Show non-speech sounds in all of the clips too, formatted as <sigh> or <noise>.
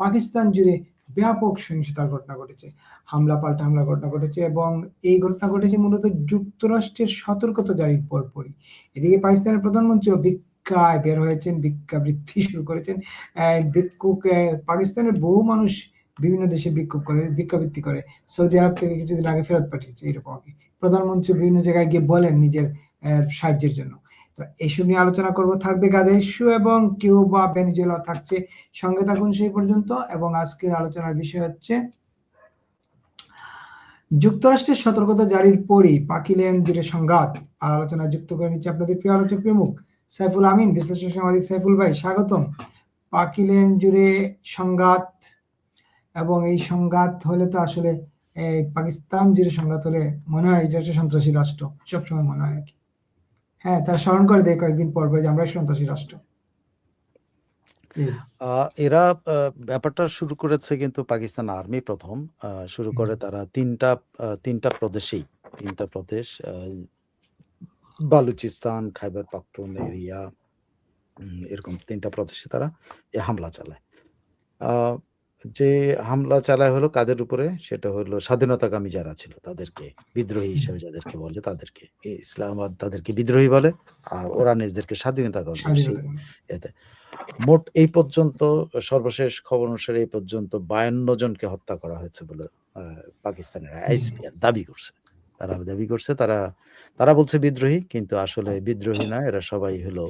পাকিস্তান জুড়ে ব্যাপক সহিংসতার ঘটনা ঘটেছে। হামলা পাল্টা হামলার ঘটনা ঘটেছে এবং এই ঘটনা ঘটেছে মূলত যুক্তরাষ্ট্রের সতর্কতা জারির পরপরই। এদিকে পাকিস্তানের প্রধানমন্ত্রীও ভিক্ষায় বের হয়েছেন, ভিক্ষাবৃত্তি শুরু করেছেন। ভিক্ষুক পাকিস্তানের বহু মানুষ বিভিন্ন দেশে বিক্ষোভ করে, ভিক্ষাবৃত্তি করে। সৌদি আরব থেকে কিছুদিন আগে ফেরত পাঠিয়েছে এরকম আরকি। প্রধানমন্ত্রী বিভিন্ন জায়গায় গিয়ে বলেন নিজের সাহায্যের জন্য। এসব নিয়ে আলোচনা করব। থাকবে ইস্যু এবং কিউবা, ভেনেজুয়েলা থাকছে। সঙ্গে থাকুন সেই পর্যন্ত এবং আজকের আলোচনার বিষয় হচ্ছে যুক্তরাষ্ট্রের সতর্কতা জারির পরই পাকিল্যান্ড জুড়ে সংঘাত। আর আলোচনায় যুক্ত করে নিচ্ছি আপনাদের প্রিয় আলোচক প্রমুখ সাইফুল আমিন, বিশ্লেষক সাংবাদিক সাইফুল ভাই স্বাগতম। পাকিল্যান্ড জুড়ে সংঘাত এবং এই সংঘাত হলে তো আসলে এই পাকিস্তান জুড়ে সংঘাত হলে মনে হয় এটা একটা সন্ত্রাসী রাষ্ট্র। সবসময় মনে হয় আরকি। হ্যাঁ, তারা স্মরণ করে দেয় কয়েকদিন পর, পর যে আমরাই সন্ত্রাসী রাষ্ট্র। এরা ব্যাপারটা শুরু করেছে কিন্তু পাকিস্তান আর্মি ১ম আ শুরু করে তারা ৩ টা আ ৩ টা প্রদেশেই। তিনটা প্রদেশ বালুচিস্তান, খাইবার পাখতুন এরিয়া এরকম তিনটা প্রদেশে তারা এ হামলা চালায়। যে হামলা চালায় হলো কাদের উপরে? সেটা হলো স্বাধীনতাকামী যারা ছিল তাদেরকে, বিদ্রোহী হিসেবে যাদেরকে বলে তাদেরকে। ইসলামাবাদ তাদেরকে বিদ্রোহী বলে আর ওরা নিজেদেরকে স্বাধীনতাকামী এতে। মোট এই পর্যন্ত সর্বশেষ খবর অনুসারে এই পর্যন্ত ৫২ জনকে হত্যা করা হয়েছে বলে পাকিস্তানের হুম। আইএসপিআর দাবি করছে। তারা দাবি করছে তারা, তারা বলছে বিদ্রোহী কিন্তু আসলে বিদ্রোহী না এরা সবাই হলো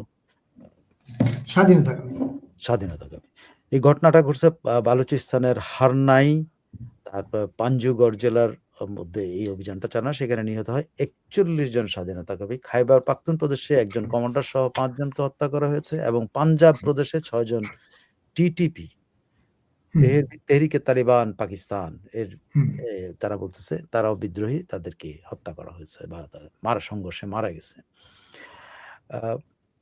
স্বাধীনতাকামী। স্বাধীনতাকামী। এই ঘটনাটা ঘটছে বালুচিস্তানের হারনাই, তারপর পাঞ্জুগড় জেলার মধ্যে এই অভিযানটা চালানো সেখানে নিহত হয় ৪১ জন স্বাধীনতাকামী। খাইবার পাখতুনপ্রদেশে একজন কমান্ডার সহ ৫ জনকে হত্যা করা হয়েছে এবং পাঞ্জাব প্রদেশে ৬ জন টিটিপি তেহের তেহরিকে তালিবান পাকিস্তান এর তারা বলতেছে তারাও বিদ্রোহী তাদেরকে হত্যা করা হয়েছে বা মারা সংঘর্ষে মারা গেছে।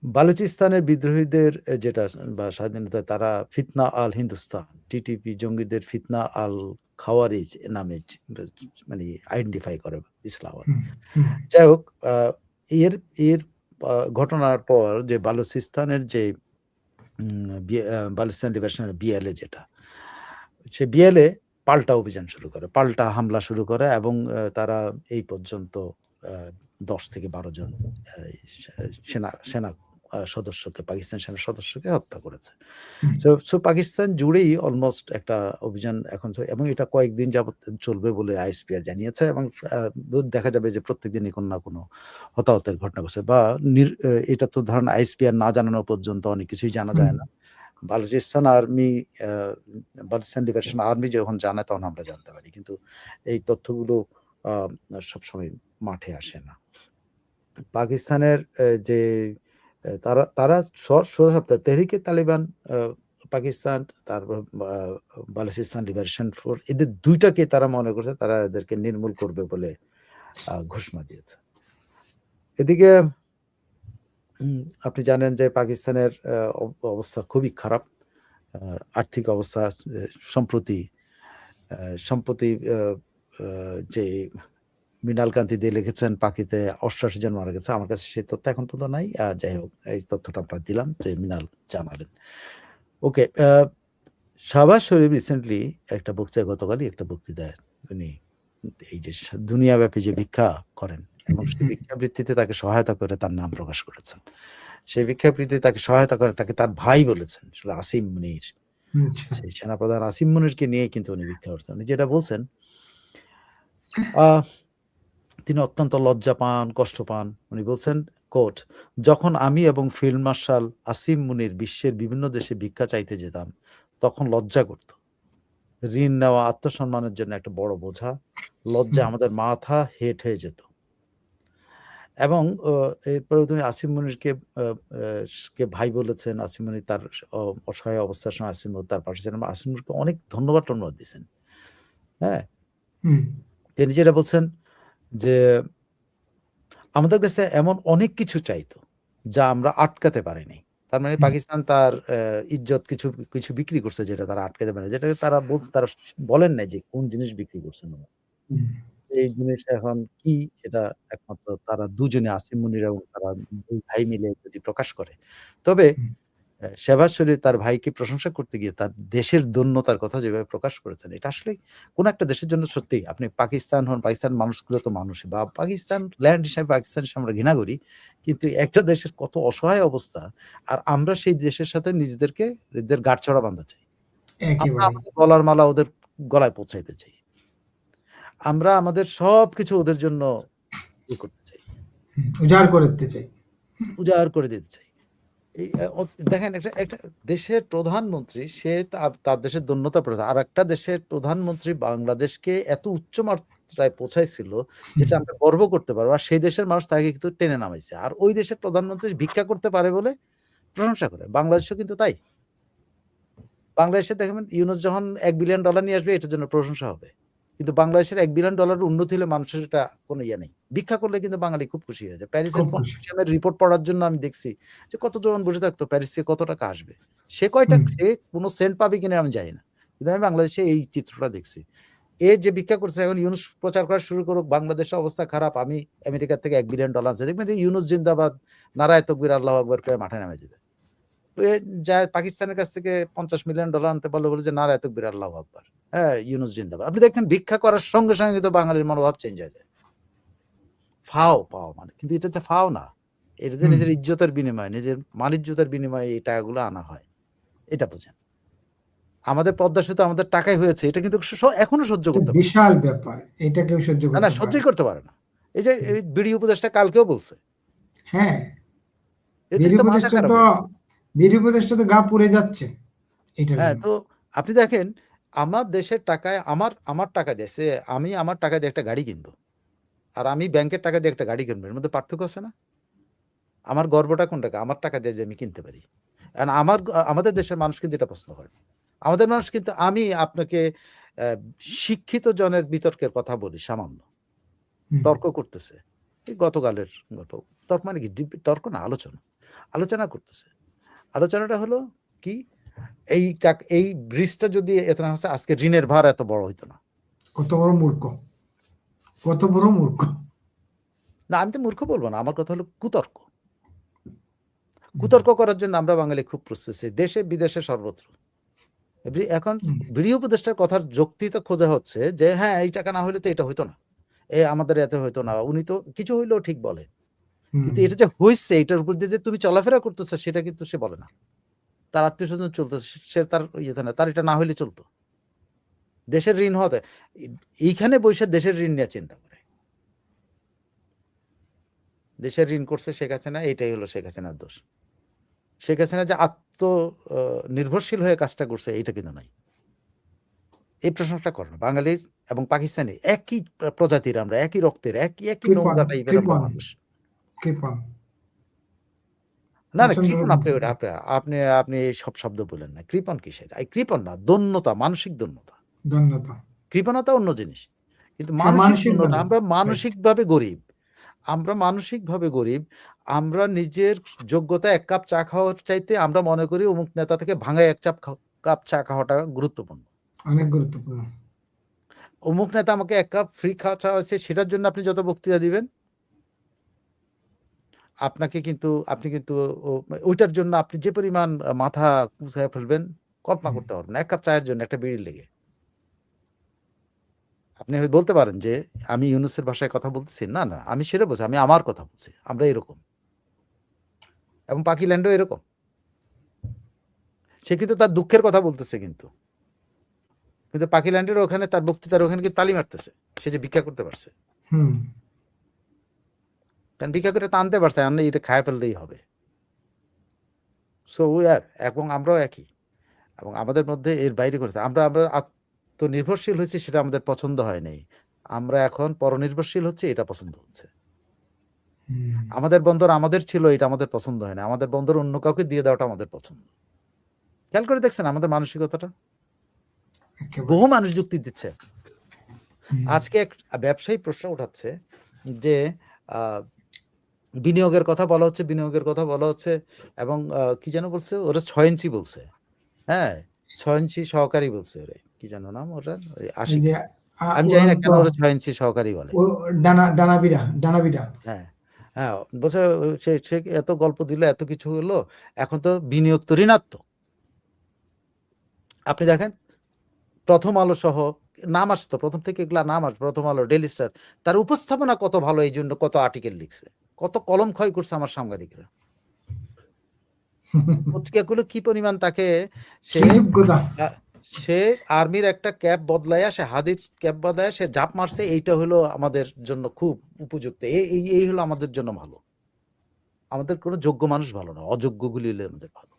বালুচিস্তানের বিদ্রোহীদের যেটা বা স্বাধীনতা তারা ফিতনা আল হিন্দুস্তান, টিটিপি জঙ্গিদের ফিতনা আল খাওয়ারিজ নামে মানে আইডেন্টিফাই করে ইসলামাবাদ। যাই হোক এর এর ঘটনার পর যে বালুচিস্তানের যে বালুচিস্তান লিবারেশন বিএলএ যেটা, সে বিএলএ পাল্টা অভিযান শুরু করে। পাল্টা হামলা শুরু করে এবং তারা এই পর্যন্ত দশ থেকে ১২ জন সেনা সেনা সদস্যকে পাকিস্তান সেনা সদস্যকে হত্যা করেছে। সো সো পাকিস্তান জুড়েই অলমোস্ট একটা অভিযান এখন এবং এটা কয়েকদিন যাবৎ চলবে বলে আইএসপিআর জানিয়েছে এবং দেখা যাবে যে প্রত্যেকদিনই কোনো না কোনো হতাহতের ঘটনা ঘটছে বা এটা তো ধরেন আইএসপিআর না জানানো পর্যন্ত অনেক কিছুই জানা যায় না। Balochistan army Balochistan liberation army যখন জানায় তখন আমরা জানতে পারি। কিন্তু এই তথ্যগুলো সবসময় মাঠে আসে না। পাকিস্তানের যে তারা তারা স সোজা সাপটা তেহরিকে তালিবান পাকিস্তান, তারপর বালুচিস্তান লিবারেশন ফোর্স এদের ২ টাকে তারা মনে করছে তারা এদেরকে নির্মূল করবে বলে ঘোষণা দিয়েছে। এদিকে আপনি জানেন যে পাকিস্তানের অবস্থা খুবই খারাপ। আর্থিক অবস্থা সম্প্রতি সম্প্রতি যে মৃণাল কান্তি দে লিখেছেন পাখিতে ৮৮ জন মারা গেছে। আমার কাছে সেই তথ্য এখন পর্যন্ত নাই। যাই হোক এই তথ্যটা আপনাকে দিলাম যে মৃণাল জানালেন। ওকে শাহবাজ শরীফ রিসেন্টলি একটা বক্তৃতা গতকালই একটা বক্তৃতায় উনি এই যে দুনিয়াব্যাপী যে ভিক্ষা করেন এবং সেই। ভিক্ষাবৃত্তিতে তাকে সহায়তা করে তার নাম প্রকাশ করেছেন। সেই ভিক্ষাবৃত্তিতে তাকে সহায়তা করে তাকে তার ভাই বলেছেন। আসলে আসিম মুনির। আচ্ছা। সেই সেনাপ্রধান আসিম মুনিরকে নিয়েই কিন্তু উনি ভিক্ষা করতেন। উনি যেটা বলছেন আ তিনি অত্যন্ত লজ্জা পান, কষ্ট পান। উনি বলছেন কোট "যখন আমি এবং ফিল্ড মার্শাল আসিম মুনির বিশ্বের বিভিন্ন দেশে ভিক্ষা চাইতে যেতাম, তখন লজ্জা করত। ঋণ নেওয়া আত্মসম্মানের জন্য একটা বড় বোঝা। লজ্জা আমাদের মাথা হেট হয়ে যেত।" এবং অ এরপরে তিনি আসিম মুনিরকে কে ভাই বলেছেন। আসিম মুনির তার অসহায় অবস্থার সময় আসিম তার পাশে ছিলেন। আসিম মুনিরকে অনেক ধন্যবাদ টন্যবাদ দিয়েছেন। হ্যাঁ? তিনি যেটা বলছেন যে আমাদের কাছে এমন অনেক কিছু চাইতো যা আমরা আটকাতে পারিনি। তার মানে পাকিস্তান তার ইজ্জত কিছু, কিছু বিক্রি করছে যেটা তারা আটকাতে পারেনি। যেটাকে তারা বলছে তারা বলেন নাই যে কোন জিনিস বিক্রি করছেন ওরা। হুম। এই জিনিসটা এখন কি সেটা একমাত্র তারা দুজনে আসিম মুনির এবং তারা ২ ভাই মিলে যদি প্রকাশ করে। তবে শেহবাজ শরীফ তার ভাইকে প্রশংসা করতে গিয়ে তার দেশের দৈন্যতার কথা যেভাবে প্রকাশ করেছেন, এটা আসলেই কোন একটা দেশের জন্য সত্যি আপনি পাকিস্তান হন, পাকিস্তান মানুষগুলো তো মানুষই বা পাকিস্তান ল্যান্ড হিসাবে পাকিস্তান আমরা ঘৃণা করি। কিন্তু একটা দেশের কত অসহায় অবস্থা। আর আমরা সেই দেশের সাথে নিজেদেরকে নিজেদের গাঁটছড়া বাঁধা চাই। আমরা আমাদের গলার মালা ওদের গলায় পৌঁছাইতে চাই। আমরা আমাদের সবকিছু ওদের জন্য করতে চাই। উজাড় করতে চাই। উজাড় করে দিতে চাই। দেখেন একটা একটা দেশের প্রধানমন্ত্রী, সে তার দেশের দৈন্যতা প্রকাশ আরেকটা দেশের প্রধানমন্ত্রী বাংলাদেশকে এত উচ্চ মাত্রায় পৌঁছাইছিল, যেটা আমরা গর্ব করতে পারব। আর সেই দেশের মানুষ তাকে কিন্তু টেনে নামাইছে। আর ওই দেশের প্রধানমন্ত্রী ভিক্ষা করতে পারে বলে প্রশংসা করে। বাংলাদেশেও কিন্তু তাই। বাংলাদেশে দেখবেন ইউনূস যখন $১ বিলিয়ন ডলার নিয়ে আসবে, এটার জন্য প্রশংসা হবে। কিন্তু বাংলাদেশের $১ বিলিয়ন ডলার উন্নতি হলে মানুষের এটা কোন ইয়ে নেই। ভিক্ষা করলে কিন্তু বাঙালি খুব খুশি হয়ে যায়। প্যারিসের। কনফিউশনের রিপোর্ট পড়ার জন্য আমি দেখছি যে কতজন বসে থাকতো প্যারিস থেকে কত টাকা আসবে। সে কয়টা সে কোন সেন্ট পাবে কিনা আমি জানি না। কিন্তু আমি বাংলাদেশে এই চিত্রটা দেখছি। এ যে ভিক্ষা করছে এখন ইউনুস প্রচার করা শুরু করুক বাংলাদেশের অবস্থা খারাপ। আমি আমেরিকার থেকে $১ বিলিয়ন ডলার আনছি। দেখবেন যে ইউনুস জিন্দাবাদ, নারায়ে তাকবীর, আল্লাহু আকবার করে মাঠে নামে যাবে। যায় পাকিস্তানের কাছ থেকে $৫০ মিলিয়ন ডলার আনতে পারলে বলে যে নারায়ে তাকবীর, আল্লাহু আকবার। হ্যাঁ, ইউনূস জিন্দাবাদ। আপনি দেখেন ভিক্ষা করার সঙ্গে, সঙ্গে কিন্তু বাঙালির মনোভাব চেঞ্জ হয়ে যায়। ফাও পাওয়া মানে। কিন্তু এটাতে ফাও না। এটাতে নিজের ইজ্জতের বিনিময়ে, নিজের মান-ইজ্জতের বিনিময়ে এই টাকাগুলো আনা হয়। এটা বুঝেন। আমাদের পদ্মা সেতু আমাদের টাকায় হয়েছে। এটা কিন্তু এখনও সহ্য করতে বিশাল ব্যাপার। এটা কেউ সহ্য না, করতে না সহ্যই করতে পারে না। এই যে এই বিডি উপদেশটা কালকেও বলছে। হ্যাঁ। বিডি তো খারাপ তো তো গা পুড়ে যাচ্ছে এটার হ্যাঁ, তো আপনি দেখেন আমার দেশের টাকায় আমার আমার টাকা দিয়ে সে আমি আমার টাকা দিয়ে একটা গাড়ি কিনবো। আর আমি ব্যাংকের টাকা দিয়ে একটা গাড়ি কিনবো। এর মধ্যে পার্থক্য আছে না? আমার গর্বটা কোন টাকা? আমার টাকা দিয়ে যে আমি কিনতে পারি। আমার আমাদের দেশের মানুষ কিন্তু এটা পছন্দ করে না। আমাদের মানুষ কিন্তু আমি আপনাকে শিক্ষিত জনের বিতর্কের কথা বলি সামান্য। তর্ক করতেছে। গতকালের গল্প। তর্ক মানে কি? তর্ক না আলোচনা। আলোচনা করতেছে। আলোচনাটা হলো কি? এই এই ব্রিজটা যদি এত না হচ্ছে আজকে ঋণের ভার এত বড় হইতো না। কত বড় মূর্খ। কত বড় মূর্খ। না আমি তো মূর্খ বলব না। আমার কথা হলো কুতর্ক। কুতর্ক করার জন্য আমরা বাঙালি খুব প্রস্তুত দেশে বিদেশে সর্বত্র। এখন বিডি উপদেষ্টার কথার যৌক্তিকতা খোঁজা হচ্ছে যে হ্যাঁ, এই টাকা না হইলে তো এটা হইতো না। এ আমাদের এতে হইতো না। উনি তো কিছু হইলেও ঠিক বলে। কিন্তু এটা যে হইছে এটার উপর দিয়ে যে তুমি চলাফেরা করতেছো সেটা কিন্তু সে বলে না। তার আত্মীয়স্বজন চলতেছে। সে তার ইয়েতে না। তার এটা না হইলে চলতো। দেশের ঋণ হতে এইখানে বইসা দেশের ঋণ নিয়ে চিন্তা করে। দেশের ঋণ করছে শেখ হাসিনা এটাই হলো শেখ হাসিনার দোষ। শেখ হাসিনা যে আত্ম নির্ভরশীল হয়ে কাজটা করছে এইটা কিন্তু নাই। এই প্রশংসা করে না। বাঙালির এবং পাকিস্তানি একই প্রজাতির আমরা, একই রক্তের, একই, একই নোংরা টাইপের আমরা। মানুষ। না, না কৃপণ আপনি আপনি আপনি সব শব্দ বললেন না। কৃপণ কিসের? এই কৃপণ না, দৈন্যতা, মানসিক দৈন্যতা। ধন্যতা। কৃপণতা অন্য জিনিস। কিন্তু হ্যাঁ, মানসিক। আমরা। মানসিকভাবে গরিব। আমরা মানসিকভাবে গরিব। আমরা নিজের যোগ্যতা এক কাপ চা খাওয়ার চাইতে আমরা মনে করি অমুক নেতা থেকে ভাঙা এক চাপ কাপ চা খাওয়াটা গুরুত্বপূর্ণ। অনেক গুরুত্বপূর্ণ। অমুক নেতা আমাকে এক কাপ ফ্রি খাওয়া চাওয়াইছে সেটার জন্য আপনি যত বক্তৃতা দিবেন আপনাকে কিন্তু আপনি কিন্তু ওইটার জন্য আপনি যে পরিমাণ মাথা কুঁচকায়া ফেলবেন কল্পনা করতে পারবেন এক কাপ চায়ের জন্য একটা বিড়ির লেগে। আপনি বলতে পারেন যে আমি ইউনুসের ভাষায় কথা বলতেছি। না, না আমি সেটা বলছি। আমি আমার কথা বলছি। আমরা এরকম। এবং পাকিল্যান্ডও এরকম। সে কিন্তু তার দুঃখের কথা বলতেছে কিন্তু। কিন্তু পাকিল্যান্ডের ওখানে তার বক্তৃতার ওখানে কিন্তু তালি মারতেছে। সে যে ভিক্ষা করতে পারছে। কারণ ভিক্ষা করে তো আনতে পারছে। আনলে এটা খায় ফেললেই হবে। সো উই আর এবং আমরাও একই। এবং আমাদের মধ্যে এর বাইরে করেছে। আমরা আমরা আত্মনির্ভরশীল হয়েছি সেটা আমাদের পছন্দ হয় নাই। আমরা এখন পরনির্ভরশীল হচ্ছি এটা পছন্দ হচ্ছে। আমাদের বন্দর আমাদের ছিল এটা আমাদের পছন্দ হয় না। আমাদের বন্দর অন্য কাউকে দিয়ে দেওয়াটা আমাদের পছন্দ। খেয়াল করে দেখছেন আমাদের মানসিকতাটা? বহু মানুষ যুক্তি দিচ্ছে। আজকে এক ব্যবসায়ী প্রশ্ন উঠাচ্ছে যে বিনিয়োগের কথা বলা হচ্ছে, বিনিয়োগের কথা বলা হচ্ছে এবং কি যেন বলছে? ওরা ৬ ইঞ্চি বলছে। হ্যাঁ? ৬ ইঞ্চি সহকারী বলছে ওরে। কি যেন নাম ওটার? ওই এই আশিক। যে আ আমি জানি না কেন ওরা ৬ ইঞ্চি সহকারী বলে। ডানা ডানাবিড়া, ডানাবিড়া। হ্যাঁ। হ্যাঁ, বলছে সে সে এত গল্প দিল, এত কিছু হলো। এখন তো বিনিয়োগ তো ঋণাত্মক। আপনি দেখেন 'প্রথম আলো' সহ নাম আসে তো ১ম থেকে এগুলা নাম আসে 'প্রথম আলো', 'ডেইলি স্টার' তার উপস্থাপনা কত ভালো এই জন্য কত আর্টিকেল লিখছে। কত কলম ক্ষয় করছে আমার সাংবাদিকরা। পত্রিকাগুলো কি পরিমাণ তাকে সে সে আর্মির একটা ক্যাপ বদলাইয়া সে হাদির ক্যাপ বদলাইয়া সে ঝাঁপ মারছে এইটা হলো আমাদের জন্য খুব উপযুক্ত। এই এই এই হলো আমাদের জন্য ভালো। আমাদের কোনো যোগ্য মানুষ ভালো না। অযোগ্যগুলি হলে আমাদের ভালো।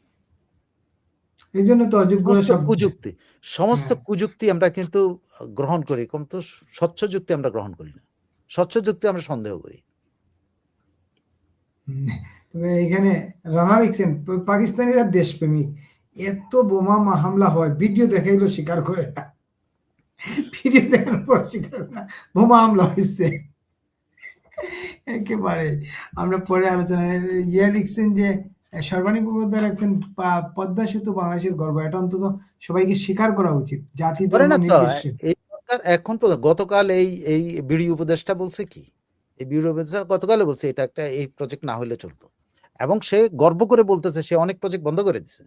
এজন্য তো অযোগ্যরা সমস্ত সব কুযুক্তি, সমস্ত হ্যাঁ। কুযুক্তি আমরা কিন্তু গ্রহণ করি। কিন্তু স্বচ্ছ যুক্তি আমরা গ্রহণ করি না। স্বচ্ছ যুক্তি আমরা সন্দেহ করি। <laughs> তবে এখানে রানা লিখছেন পাকিস্তানিরা দেশপ্রেমিক। এত বোমা হামলা হয় ভিডিও দেখাইলেও স্বীকার করে না। ভিডিও দেখানোর পর স্বীকার করে না। বোমা হামলা হইছে। একেবারে আমরা পরে আলোচনায় ইয়ে লিখছেন যে সর্বাণী মুখোপাধ্যায় লিখছেন পদ্মা সেতু বাংলাদেশের গর্ব। এটা অন্তত সবাইকে স্বীকার করা উচিত। জাতি ধর্ম। নির্বিশেষে। এই সরকার এখন পর্যন্ত গতকাল এই এই বিডি উপদেশটা বলছে কি? এই বিডি উপদেষ্টা গতকালও বলছে এটা একটা এই প্রজেক্ট না হইলে চলত। এবং সে গর্ব করে বলতেছে সে অনেক প্রজেক্ট বন্ধ করে দিছে।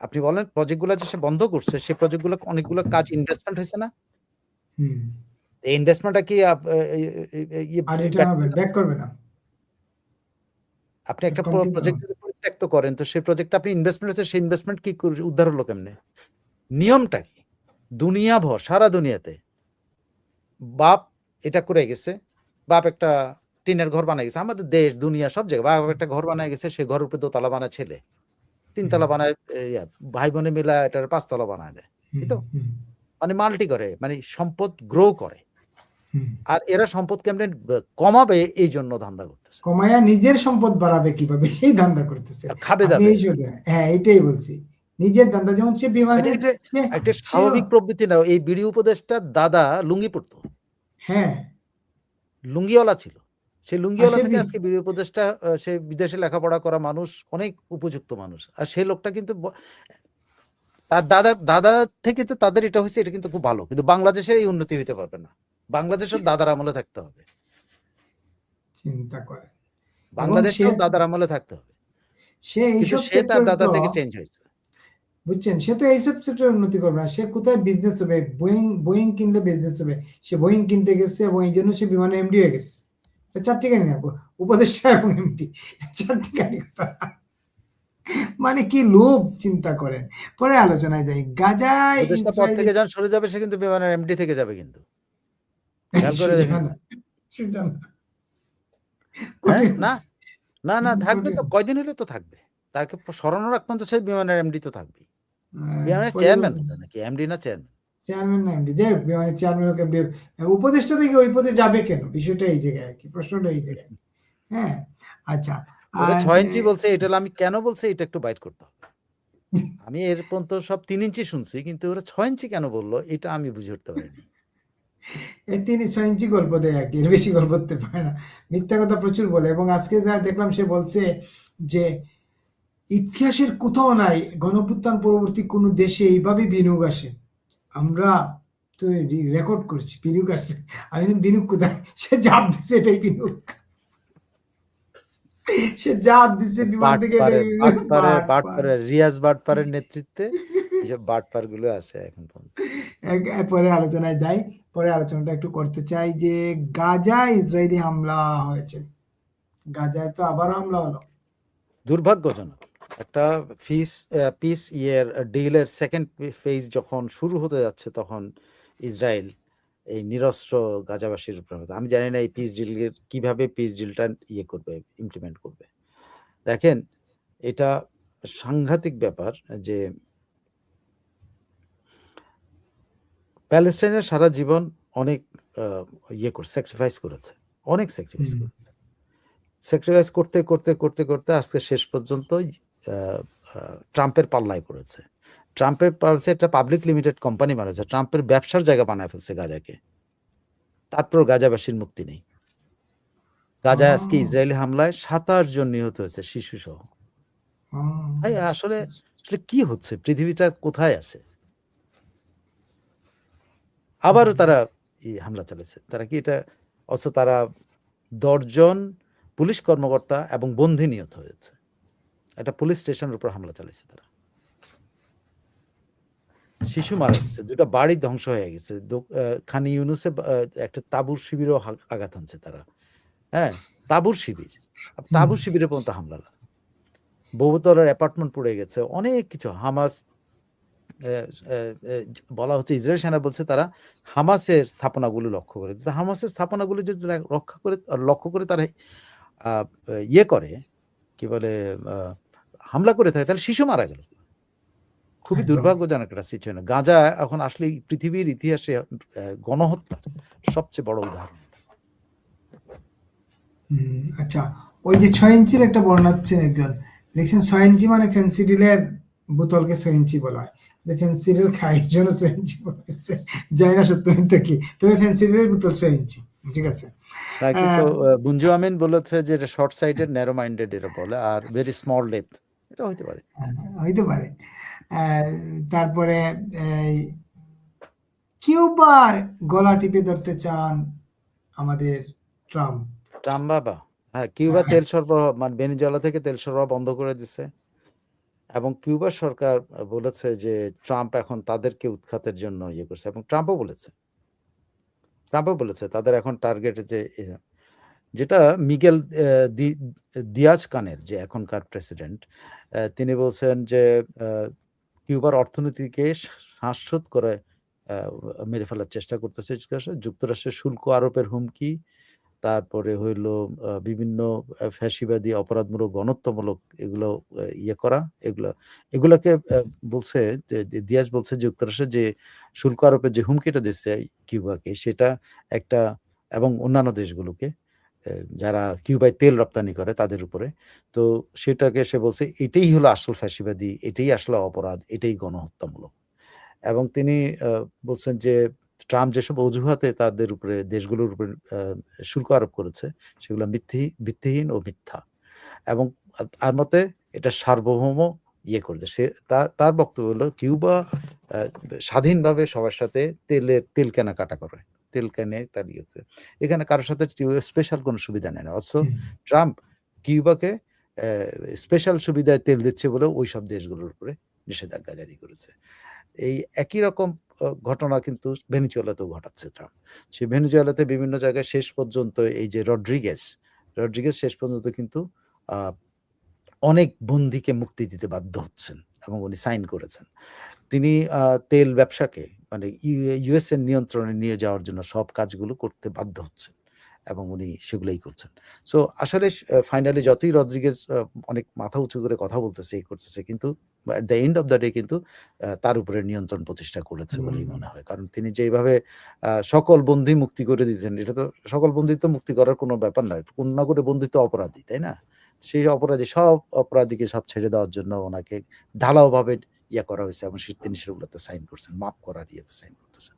আপনি বলেন প্রজেক্টগুলা যে সে বন্ধ করছে সে প্রজেক্টগুলো অনেকগুলো কাজ ইনভেস্টমেন্ট হইছে না? হুম। এই ইনভেস্টমেন্টটা কি। আপনি একটা প্র প্রজেক্ট পরিত্যক্ত করেন তো সেই প্রজেক্টটা আপনি ইনভেস্টমেন্ট হচ্ছে সেই ইনভেস্টমেন্ট কি করে উদ্ধার হলো কেমনে? নিয়মটা কি? দুনিয়াভর সারা দুনিয়াতে বাপ এটা করে গেছে। বাপ একটা টিনের ঘর বানায় গেছে। আমাদের দেশ, দুনিয়া সব জায়গায় বাপ একটা ঘর বানায় গেছে সে ঘরের উপরে দোতলা বানায় ছেলে। ৩ তলা বানায় ভাই বোনে মিলা এটার ৫ তলা বানায় দেয়। তো? মানে মাল্টি করে মানে সম্পদ গ্রো করে। আর এরা সম্পদ কেমনে কমাবে এই জন্য ধান্দা করতেছে। কমায়া নিজের সম্পদ বাড়াবে কীভাবে এই ধান্দা করতেছে। খাবে দাবে। হ্যাঁ, এটাই বলছি। নিজের ধান্দা যেমন সে বিমানে এটা একটা স্বাভাবিক প্রবৃত্তি না। এই বিডি উপদেশটা দাদা লুঙ্গি পড়তো। হ্যাঁ। লুঙ্গিওয়ালা ছিল। সেই লুঙ্গিওয়ালা থেকে আজকে বিডি উপদেষ্টা সে বিদেশে লেখাপড়া করা মানুষ, অনেক উপযুক্ত মানুষ। আর সেই লোকটা কিন্তু তার দাদা দাদা থেকে তো তাদের এটা হইছে এটা কিন্তু খুব ভালো। কিন্তু বাংলাদেশের এই উন্নতি হইতে পারবে না। বাংলাদেশের দাদার আমলে থাকতে হবে। চিন্তা করে বাংলাদেশটাও দাদার আমলে থাকতে হবে। সে তার দাদা থেকে চেঞ্জ হয়েছে। বুঝছেন? সে তো এইসব সেক্টরে উন্নতি করবে না। সে কোথায় বিজনেস হবে? বোয়িং বোয়িং কিনলে বিজনেস হবে। সে বোয়িং কিনতে গেছে এবং এইজন্য সে বিমানের এমডি হয়ে গেছে। এটা চারটিখানি না উপদেষ্টা এবং এমডি চারটিখানি কথা। মানে কি লোভ চিন্তা করেন। পরে আলোচনায় যাই। ইসরায়েলি থেকে যখন সরে যাবে সে কিন্তু বিমানের এমডি থেকে যাবে কিন্তু। হ্যাঁ? না, না, না থাকবে তো কয়দিন হইলে তো থাকবে। তাকে সরানোর আগ পর্যন্ত সে বিমানের এমডি তো থাকবেই। চেয়ারম্যান নাকি এমডি না চেয়ারম্যান? চেয়ারম্যান না এমডি। যাই হোক চেয়ারম্যান ওকে বে উপদেষ্টা থেকে ওই পদে যাবে কেন? বিষয়টা এই জায়গায় আরকি। প্রশ্নটা এই জায়গায়। হ্যাঁ? আচ্ছা। ৬ ইঞ্চি বলছে এটা আমি কেন বলছে এটা একটু বাইট করতে হবে। আমি এর পর্যন্ত সব তিন ইঞ্চি শুনছি কিন্তু ওরা ছয় ইঞ্চি কেন বলল এটা আমি বুঝে উঠতে পারিনি। <laughs> এই তিনি ৬ ইঞ্চি গল্প দেয় আর কি এর বেশি গল্প করতে পারে না। মিথ্যা কথা প্রচুর বলে এবং আজকে যা দেখলাম সে বলছে যে ইতিহাসের কোথাও নাই গণঅভ্যুত্থান পরবর্তী কোনো দেশে এইভাবে বিনিয়োগ আসে। আমরা তো রেকর্ড করছি বিনিয়োগ আসছে। আমি বিনিয়োগ কোথায়? সে ঝাঁপ দিছে এটাই বিনিয়োগ। সে দিছে বিমান থেকে বাটপার। রিয়াজ বাটপাড়ের নেতৃত্বে এইসব বাটপারগুলো আছে এখন পরে আলোচনায় যাই। পরে আলোচনাটা একটু করতে চাই যে গাজায় ইসরায়েলি হামলা হয়েছে। গাজায় তো আবারও হামলা হলো। দুর্ভাগ্যজনক। একটা ফিস পিস ইয়ের ডিলের সেকেন্ড ফেজ যখন শুরু হতে যাচ্ছে তখন ইসরায়েল এই নিরস্ত্র গাজাবাসীর উপর আমি জানি না এই পিস ডিল কীভাবে পিস ডিলটা ইয়ে করবে ইমপ্লিমেন্ট করবে। দেখেন এটা সাংঘাতিক ব্যাপার যে প্যালেস্টাইনের সারা জীবন অনেক ইয়ে করে স্যাক্রিফাইস করেছে। অনেক স্যাক্রিফাইস করেছে। স্যাক্রিফাইস করতে, করতে, করতে, করতে আজকে শেষ পর্যন্ত ট্রাম্পের পাল্লায় পড়েছে। ট্রাম্পের পালসে একটা পাবলিক লিমিটেড কোম্পানি বানাইছে। ট্রাম্পের ব্যবসার জায়গা বানায় ফেলছে গাজাকে। তারপরও গাজাবাসীর মুক্তি নেই। গাজায় আজকে ইসরায়েলি হামলায় ২৭ জন নিহত হয়েছে শিশুসহ। ও ভাই আসলে, আসলে কি হচ্ছে? পৃথিবীটা কোথায় আছে? আবারও তারা হামলা চালাইছে। তারা কি এটা অথচ তারা ১০ জন পুলিশ কর্মকর্তা এবং বন্দী নিহত হয়েছে একটা পুলিশ স্টেশনের উপর হামলা চালিয়েছে তারা। শিশু মারা গেছে দুটা বাড়ি ধ্বংস হয়ে গেছে। খানি ইউনুসে একটা তাবুর শিবিরও আঘাত আনছে তারা। হ্যাঁ তাবুর শিবির। তাবুর শিবিরে পর্যন্ত হামলা বহুতলের অ্যাপার্টমেন্ট পড়ে গেছে অনেক কিছু। হামাস বলা হচ্ছে ইসরায়েল সেনা বলছে তারা হামাসের স্থাপনাগুলো লক্ষ্য করে। হামাসের স্থাপনাগুলো যদি রক্ষা করে লক্ষ্য করে তারা আহ, ইয়ে করে কি বলে হামলা করে থাকে তাহলে শিশু মারা গেল। খুবই। দুর্ভাগ্যজনক একটা সিচুয়েশন গাঁজা এখন আসলে পৃথিবীর ইতিহাসে গণহত্যার সবচেয়ে বড় উদাহরণ। আচ্ছা। ওই যে ছয় ইঞ্চির একটা বর্ণাচ্ছেন একজন। দেখছেন ছয় ইঞ্চি মানে ফেন্সিডিলের বোতলকে ছয় ইঞ্চি বলা হয়। ফেন্সিডিল খাই জন্য ছয় ইঞ্চি বলা হয়েছে। জানি না সত্য মিথ্যা কি? তবে ফেন্সিডিলের বোতল ছয় ইঞ্চি ঠিক আছে? তাই কিন্তু বুঞ্জু আমিন বলেছে যে এটা শর্ট সাইডেড ন্যারো মাইন্ডেড এটা বলে আর ভেরি স্মল ডেপথ এটা হইতে পারে। হইতে পারে। তারপরে এই, কিউবা গলা টিপে ধরতে চান আমাদের ট্রাম্প? ট্রাম্প বাবা। হ্যাঁ কিউবা তেল সরবরাহ মানে ভেনিজুয়েলা থেকে তেল সরবরাহ বন্ধ করে দিছে। এবং কিউবা সরকার বলেছে যে ট্রাম্প এখন তাদেরকে উৎখাতের জন্য ইয়ে করছে এবং ট্রাম্পও বলেছে। ট্রাম্পও বলেছে তাদের এখন টার্গেট যে যেটা মিগেল দিয়াজ কানের, যে এখনকার প্রেসিডেন্ট তিনি বলছেন যে কিউবার অর্থনীতিকে শ্বাসরোধ করে মেরে ফেলার চেষ্টা করতেছে যুক্তরাষ্ট্রের শুল্ক আরোপের হুমকি, তারপরে হইল বিভিন্ন ফ্যাসিবাদী, অপরাধমূলক, গণত্বমূলক এগুলো ইয়ে করা, এগুলো, এগুলোকে বলছে দিয়াজ বলছে যুক্তরাষ্ট্রের যে শুল্ক আরোপের যে হুমকিটা দিচ্ছে কিউবাকে, সেটা একটা, এবং অন্যান্য দেশগুলোকে যারা কিউবায় তেল রপ্তানি করে তাদের উপরে। তো সেটাকে সে বলছে, এটাই হলো আসল ফ্যাসিবাদী, এটাই আসলে অপরাধ, এটাই গণহত্যামূলক। এবং তিনি বলছেন যে, ট্রাম্প যেসব অজুহাতে তাদের উপরে, দেশগুলোর উপরে শুল্ক আরোপ করেছে, সেগুলো মিথ্যি, ভিত্তিহীন ও মিথ্যা। এবং তার মতে এটা সার্বভৌম ইয়ে করছে। সে তার বক্তব্য হলো, কিউবা স্বাধীনভাবে সবার সাথে তেলের, তেল কেনাকাটা করে। তেল কেনে তার ইয়েতে এখানে কারোর সাথে স্পেশাল কোনো সুবিধা নেয় না। অথচ ট্রাম্প কিউবাকে স্পেশাল সুবিধায় তেল দিচ্ছে বলে ওই সব দেশগুলোর উপরে নিষেধাজ্ঞা জারি করেছে। এই একই রকম ঘটনা কিন্তু ভেনিজুয়েলাতেও ঘটাচ্ছে ট্রাম্প। সেই ভেনিজুয়েলাতে বিভিন্ন জায়গায় শেষ পর্যন্ত এই যে রড্রিগেস রড্রিগেস শেষ পর্যন্ত কিন্তু আহ, অনেক বন্দীকে মুক্তি দিতে বাধ্য হচ্ছেন। এবং উনি সাইন করেছেন। তিনি তেল ব্যবসাকে মানে ইউএস এর নিয়ন্ত্রণে নিয়ে যাওয়ার জন্য সব কাজগুলো করতে বাধ্য হচ্ছেন এবং উনি সেগুলোই করছেন। সো আসলে ফাইনালি যতই রদ্রিগেজ অনেক মাথা উঁচু করে কথা বলতেছে এই করতেছে কিন্তু at the end of the day কিন্তু তার উপরে নিয়ন্ত্রণ প্রতিষ্ঠা করেছে বলেই মনে হয়। কারণ তিনি যেভাবে সকল বন্দি মুক্তি করে দিতেন এটা তো সকল বন্দি তো মুক্তি করার কোনো ব্যাপার নয়। কোন না করে বন্দি তো অপরাধী তাই না? সেই অপরাধী সব অপরাধীকে সব ছেড়ে দেওয়ার জন্য ওনাকে ঢালাও ভাবে ইয়া করা হয়েছে এবং সে- তিনি সেগুলোতে সাইন করছেন মাফ করার ইয়েতে সাইন করতেছেন।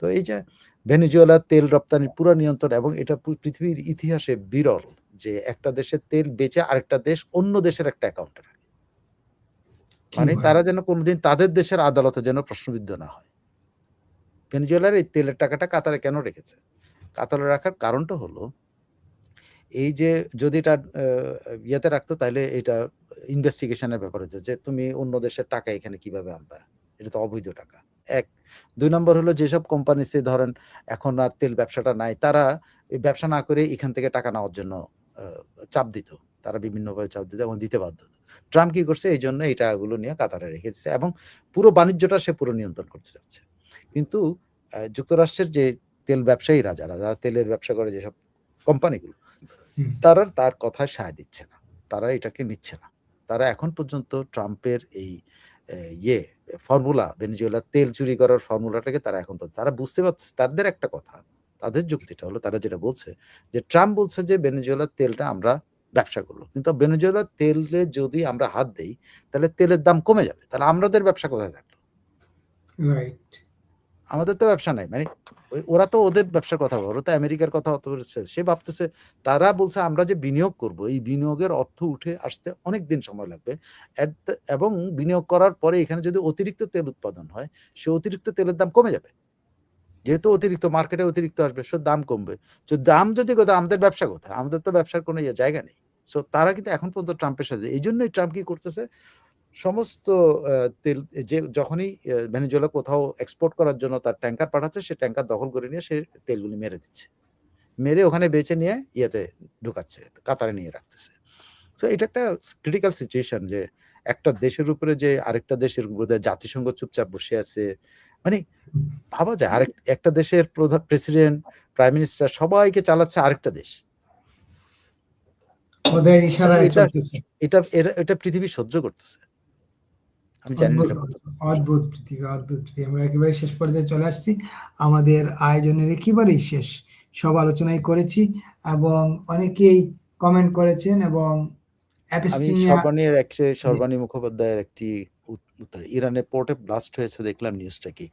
তো এই যে ভেনিজুয়েলা তেল রপ্তানির পুরো নিয়ন্ত্রণ এবং এটা পৃথিবীর ইতিহাসে বিরল যে একটা দেশের তেল বেচে আরেকটা দেশ অন্য দেশের একটা অ্যাকাউন্টে রাখে। মানে তারা যেন কোনোদিন তাদের দেশের আদালতে যেন প্রশ্নবিদ্ধ না হয়। ভেনিজুয়েলার এই তেলের টাকাটা কাতারে কেন রেখেছে? কাতারে রাখার কারণটা হলো এই যে যদি এটা ইয়েতে রাখতো, তাহলে এটা ইনভেস্টিগেশনের ব্যাপার হতো যে তুমি অন্য দেশের টাকা এখানে কীভাবে আনবা? এটা তো অবৈধ টাকা। এক। দুই নম্বর হলো যেসব কোম্পানি সে ধরেন এখন আর তেল ব্যবসাটা নাই, তারা ব্যবসা না করে এখান থেকে টাকা নেওয়ার জন্য চাপ দিত। তারা বিভিন্নভাবে চাপ দিত এবং দিতে বাধ্য হতো। ট্রাম্প কি করছে? এই জন্য এই টাকাগুলো নিয়ে কাতারে রেখে দিচ্ছে এবং পুরো বাণিজ্যটা সে পুরো নিয়ন্ত্রণ করতে যাচ্ছে। কিন্তু যুক্তরাষ্ট্রের যে তেল ব্যবসায়ীরা যারা যারা তেলের ব্যবসা করে যেসব কোম্পানিগুলো তারা তার কথায় সায় দিচ্ছে না। তারা এটাকে নিচ্ছে না। তারা এখন পর্যন্ত ট্রাম্পের এই ইয়ে ফর্মুলা ভেনিজুয়েলার তেল চুরি করার ফর্মুলাটাকে তারা এখন তারা বুঝতে পারছে তাদের একটা কথা তাদের যুক্তিটা হলো তারা যেটা বলছে যে ট্রাম্প বলছে যে ভেনিজুয়েলার তেলটা আমরা ব্যবসা করল কিন্তু ভেনিজুয়েলার তেলে যদি আমরা হাত দেই তাহলে তেলের দাম কমে যাবে। তাহলে আমাদের ব্যবসা কোথায় থাকল? রাইট আমাদের তো ব্যবসা নাই। মানে ওরা তো ওদের ব্যবসার কথা ওরা তো আমেরিকার কথা অত বলছে। সে ভাবতেছে, তারা বলছে, আমরা যে বিনিয়োগ করব, এই বিনিয়োগের অর্থ উঠে আসতে অনেক দিন সময় লাগবে। এবং বিনিয়োগ করার পরে এখানে যদি অতিরিক্ত তেল উৎপাদন হয়, সে অতিরিক্ত তেলের দাম কমে যাবে। যেহেতু অতিরিক্ত মার্কেটে অতিরিক্ত আসবে, সো দাম কমবে। তো দাম যদি কোথায় আমাদের ব্যবসা কোথায়? আমাদের তো ব্যবসার কোনো ইয়ে জায়গা নেই। সো তারা কিন্তু এখন পর্যন্ত ট্রাম্পের সাথে, এই জন্যই ট্রাম্প কি করতেছে? সমস্ত তেল যে যখনই ভেনেজুয়েলা কোথাও এক্সপোর্ট করার জন্য তার ট্যাঙ্কার পাঠাচ্ছে সে ট্যাঙ্কার দখল করে নিয়ে সে তেলগুলি মেরে দিচ্ছে। মেরে ওখানে বেচে নিয়ে ইয়েতে ঢুকাচ্ছে কাতারে নিয়ে রাখতেছে। তো এটা একটা ক্রিটিক্যাল সিচুয়েশন যে একটা দেশের উপরে যে আরেকটা দেশের উপরে জাতিসংঘ চুপচাপ বসে আছে মানে ভাবা যায় আরেক একটা দেশের প্রধান প্রেসিডেন্ট প্রাইম মিনিস্টার সবাইকে চালাচ্ছে আরেকটা দেশ। এটা- এটা পৃথিবী সহ্য করতেছে। আমি জানি অদ্ভুত পৃথিবী অদ্ভুত পৃথিবী আমরা একেবারে শেষ পর্যায়ে চলে আসছি। আমাদের আয়োজনের একেবারেই শেষ। সব আলোচনাই করেছি এবং অনেকেই কমেন্ট করেছেন এবং সর্বাণীর একটি সর্বাণী মুখোপাধ্যায়ের একটি উত- উত্তর। ইরানের পোর্টে ব্লাস্ট হয়েছে দেখলাম নিউজটা কি।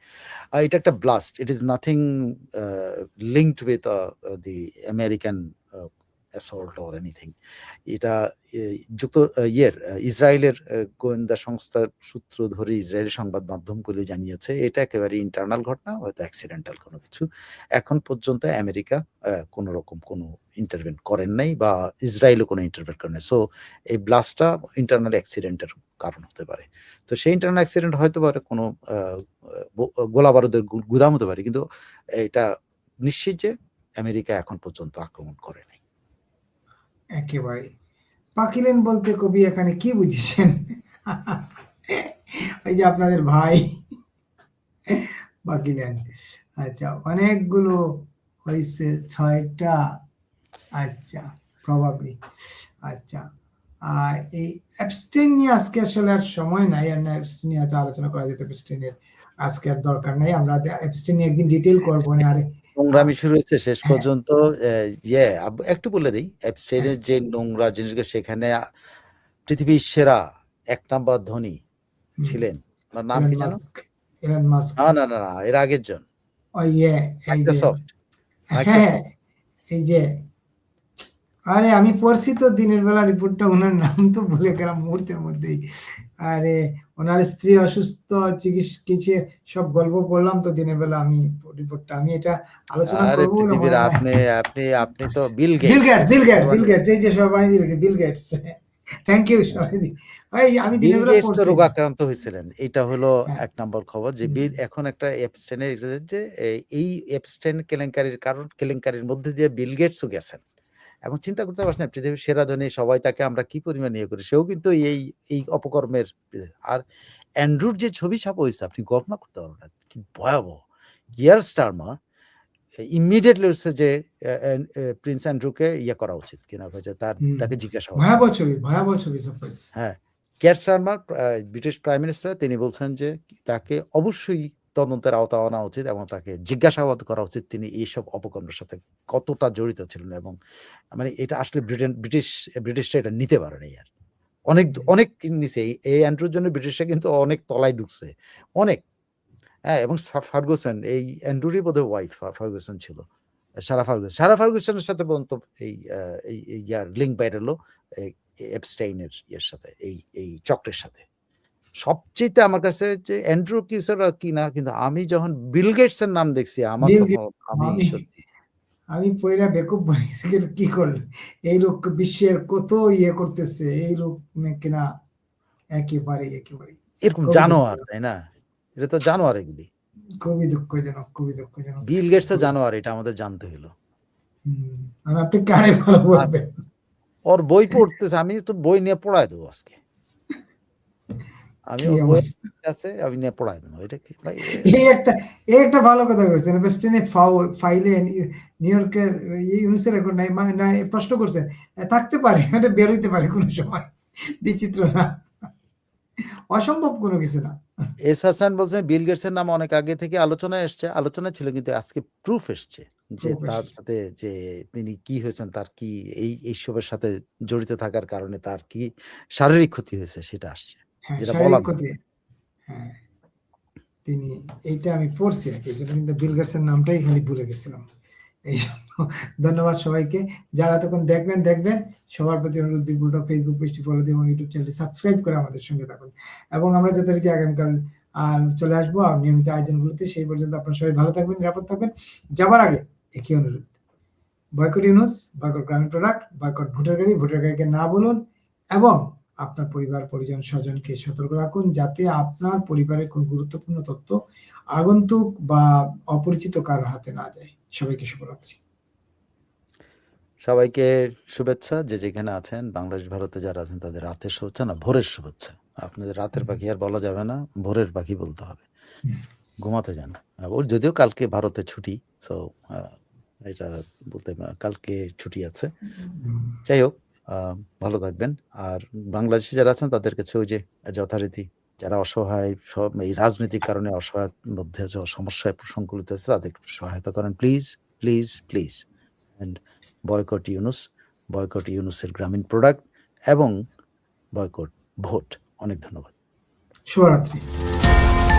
এটা একটা blast it is nothing linked with the American assault or anything এটা যুক্ত ইয়ের ইসরায়েলের গোয়েন্দা সংস্থার সূত্র ধরে ইসরায়েলের সংবাদ মাধ্যমগুলো জানিয়েছে, এটা একেবারে ইন্টারনাল ঘটনা, হয়তো অ্যাক্সিডেন্টাল কোনো কিছু। এখন পর্যন্ত আমেরিকা কোনো রকম কোনো ইন্টারভেন করেন নাই বা ইসরায়েলও কোনো ইন্টারভেন করেন সো এই ব্লাস্টটা ইন্টারনাল অ্যাক্সিডেন্টের কারণ হতে পারে। তো সেই ইন্টারনাল অ্যাক্সিডেন্ট হয়তো পারে কোনো গোলা বারুদের গুদাম হতে পারে, কিন্তু এটা নিশ্চিত যে আমেরিকা এখন পর্যন্ত আক্রমণ করে নাই একেবারে পাকিলেন বলতে কবি, এখানে কি বুঝেছেন? ওই যে আপনাদের ভাই পাকিলেন আচ্ছা অনেকগুলো হয়েছে ছয়টা। আচ্ছা প্রবাবলি আচ্ছা আর এই অ্যাবস্টেন নিয়ে আজকে আসলে আর সময় নাই, আর না অ্যাবস্টেন নিয়ে হয়তো আলোচনা করা যেত অ্যাবস্টেনের আজকে আর দরকার নাই। আমরা অ্যাবস্টেন নিয়ে একদিন ডিটেল করব না, আরে নোংরামি শুরু হয়েছে শেষ হ্যাঁ। পর্যন্ত ইয়ে একটু বলে দিই অ্যাবস্টেনের যে নোংরা জিনিসগুলো সেখানে পৃথিবীর সেরা এক নাম্বার ধনী ছিলেন। ওনার নাম কি জানো? না না না না এর আগের জন। ওই ইয়ে মাইক্রোসফট হ্যাঁ এই যে আরে আমি পড়ছি তো দিনের বেলা রিপোর্টটা ওনার নাম তো ভুলে গেলাম মুহূর্তের মধ্যেই। আরে ওনার স্ত্রী অসুস্থ চিকিৎসা সব গল্প পড়লাম তো দিনের বেলা আমি রিপোর্টটা আমি এটা আলোচনা করব হয়। আপনি আপনি আপনি তো Bill Bill Gates Gates Bill Gates Bill Gates এই যে সবাই দিয়েছে বিল গেটস থ্যাংক ইউ সবাই ভাই আমি দিনের বেলা গেটস পড়ছি। রোগাক্রান্ত হয়েছিলেন এটা হলো হ্যাঁ। এক নম্বর খবর যে বিল এখন একটা এপস্টেনের যে এই- এই এপস্টেন কেলেঙ্কারির কারণ কেলেঙ্কারির মধ্যে দিয়ে বিল গেটসও গেছেন। এবং চিন্তা করতে পারছেন পৃথিবীর সেরা ধনী সবাই তাকে আমরা কি পরিমাণ ইয়ে করি সেও কিন্তু এই এই অপকর্মের আর অ্যান্ড্রুর যে ছবি ছাপা হয়েছে আপনি কল্পনা করতে পারবেন না কি ভয়াবহ। ইয়ার স্টারমা ইমিডিয়েটলি হচ্ছে যে প্রিন্স অ্যান্ড্রুকে ইয়ে করা উচিত কিনা হয়েছে তার তাকে জিজ্ঞাসা ভয়াবহ ছবি ভয়াবহ ছবি হ্যাঁ Keir Starmer British prime minister তিনি বলছেন যে তাকে অবশ্যই তদন্তের আওতা আনা উচিত এবং তাকে জিজ্ঞাসাবাদ করা উচিত তিনি এইসব অপকর্মের সাথে কতটা জড়িত ছিলেন এবং মানে এটা আসলে ব্রিটেন ব্রিটিশ ব্রিটিশরা এটা নিতে পারেনি আর। অনেক অনেক নিচে এই- অ্যান্ড্রুর জন্য ব্রিটিশরা কিন্তু অনেক তলায় ঢুকছে। অনেক। হ্যাঁ এবং ফার্গুসন এই অ্যান্ড্রুরই বোধহয় ওয়াইফ ফার্গুসন ছিল। সারা ফার্গুসন সারা ফার্গুসনের সাথে পর্যন্ত এই ইয়ার লিঙ্ক বাইরে এলো এপস্টাইনের ইয়ের সাথে এই এই চক্রের সাথে। সবচেয়ে আমার কাছে যে অ্যান্ড্রু কিউসার কি না কিন্তু আমি যখন বিল গেটস এর নাম দেখছি আমার আমি সত্যি। আমি পয়রা বেকুব বানিয়েছি কি করলে? এই লোক বিশ্বের কত ইয়ে করতেছে এই লোক কিনা একেবারে একেবারে এরকম জানোয়ার তাই না? এটা তো জানোয়ার এগুলি। খুবই দুঃখজনক খুবই দুঃখজনক। বিল গেটস তো জানোয়ার এটা আমাদের জানতে হলো আপনি কারে ভালো বলবেন? ওর বই পড়তেছে আমি তো বই নিয়ে পড়ায় দেবো আজকে। <laughs> আমি আছে আমি নিয়ে পড়ায় দেবো। এটা কি ভাই? এই একটা এই একটা ভালো কথা কইছেন। ওয়েস্টার্নে ফাইলে নিউ ইয়র্কের ইউনিসের রেকর্ড নাই নাই প্রশ্ন করছেন। থাকতে পারে এটা বের হইতে পারে কোনো সময়। বিচিত্র না। অসম্ভব কোনো কিছু না। এস হাসান বলছেন বিল গেটস এর নাম অনেক আগে থেকে আলোচনায় এসছে। আলোচনা ছিল কিন্তু আজকে প্রুফ এসছে যে তার সাথে যে তিনি কি হয়েছেন তার কি এই এইসবের সাথে জড়িত থাকার কারণে তার কি শারীরিক ক্ষতি হয়েছে সেটা আসছে। যেটা শারীরিক হ্যাঁ তিনি এইটা আমি পড়ছি আর কি জন্য কিন্তু বিল গেটসের নামটাই খালি ভুলে গেছিলাম। এই জন্য ধন্যবাদ সবাইকে। যারা তখন দেখবেন দেখবেন সবার প্রতি অনুরোধ বিপুলটা ফেসবুক পেজটি ফলো এবং ইউটিউব চ্যানেলটি সাবস্ক্রাইব করে আমাদের সঙ্গে থাকুন। এবং আমরা যথারীতি আগামীকাল আর চলে আসব আর নিয়মিত আয়োজনগুলোতে। সেই পর্যন্ত আপনারা সবাই ভালো থাকবেন নিরাপদ থাকবেন। যাবার আগে একই অনুরোধ। Boycott Yunus boycott Grameen product boycott voter গাড়ি ভোটার গাড়িকে না বলুন এবং আপনার পরিবার পরিজন স্বজনকে সতর্ক রাখুন যাতে আপনার পরিবারের কোন গুরুত্বপূর্ণ তথ্য আগন্তুক বা অপরিচিত কারও হাতে না যায়। সবাইকে শুভরাত্রি। সবাইকে শুভেচ্ছা। যে যেখানে আছেন বাংলাদেশ ভারতে যারা আছেন তাদের রাতের শুভেচ্ছা না ভোরের শুভেচ্ছা। আপনাদের রাতের পাখি আর বলা যাবে না ভোরের পাখি বলতে হবে। ঘুমাতে যান। ওর যদিও কালকে ভারতে ছুটি সো এটা বলতে কালকে ছুটি আছে। যাই হোক ভালো থাকবেন। আর বাংলাদেশি যারা আছেন, তাদের কাছে ওই যে যথারীতি যারা অসহায়, সব এই রাজনৈতিক কারণে অসহায় মধ্যে আছে, সমস্যায় সংকুলিত আছে, তাদের সহায়তা করেন। Please please please. And boycott Yunus, boycott ইউনুসের গ্রামীণ প্রোডাক্ট এবং বয়কট ভোট। অনেক ধন্যবাদ। শুভরাত্রি।